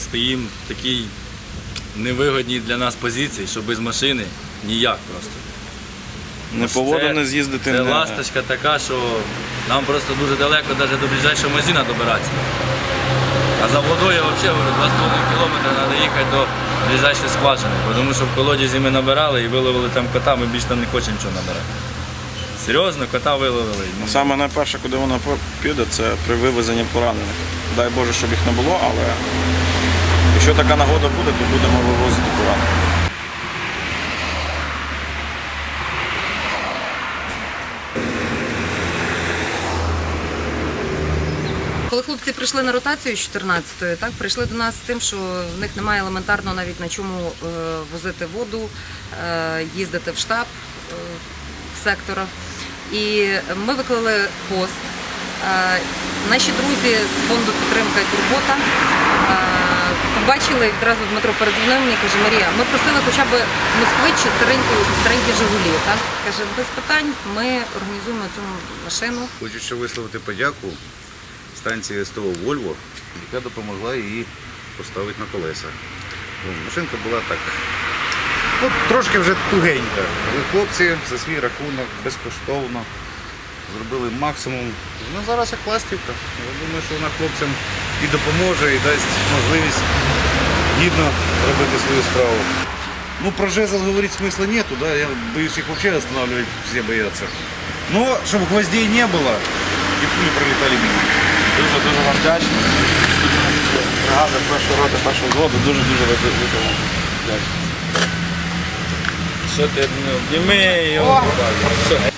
стоїмо в такій невигодній для нас позиції, що без машини ніяк просто. Не по воду Це- не з'їздити. Це не... ласточка така, що нам просто дуже далеко навіть до ближайшого магазину добиратися. А за водою взагалі 2,5 кілометри треба їхати до ближайшої скважини, тому що в колодязі ми набирали і виловили там кота, ми більше там не хочемо нічого набирати. Серйозно, кота виловили. Ну, Саме найперше, куди воно піде, це при вивезенні поранених. Дай Боже, щоб їх не було, але якщо така нагода буде, то будемо вивозити поранених. Коли хлопці прийшли на ротацію з 14-ї, так прийшли до нас з тим, що в них немає елементарно навіть на чому е, возити воду, е, їздити в штаб е, сектора. І ми виклали пост. Наші друзі з фонду підтримка і турбота побачили відразу Дмитро передзвонив мені, каже, Марія, ми просили хоча б москвич чи старенькі, Жигулі. Так? Каже, без питань ми організуємо цю машину. Хочу ще висловити подяку станції СТО Вольво, яка допомогла її поставити на колеса. Машинка була так. Ну, трошки вже тугенька. Але хлопці за свій рахунок безкоштовно зробили максимум. Ну, зараз як ластівка. Я думаю, що вона хлопцям і допоможе, і дасть можливість гідно робити свою справу. Ну, про жезл говорить смысла нету, да, я боюсь их вообще останавливать, все боятся. Но, чтобы гвоздей не было, и пули пролетали мимо. Дуже дуже вам вдячні. Бригада першої роти, першого взводу, дуже дуже вам Що ти ну, обніми його? Що?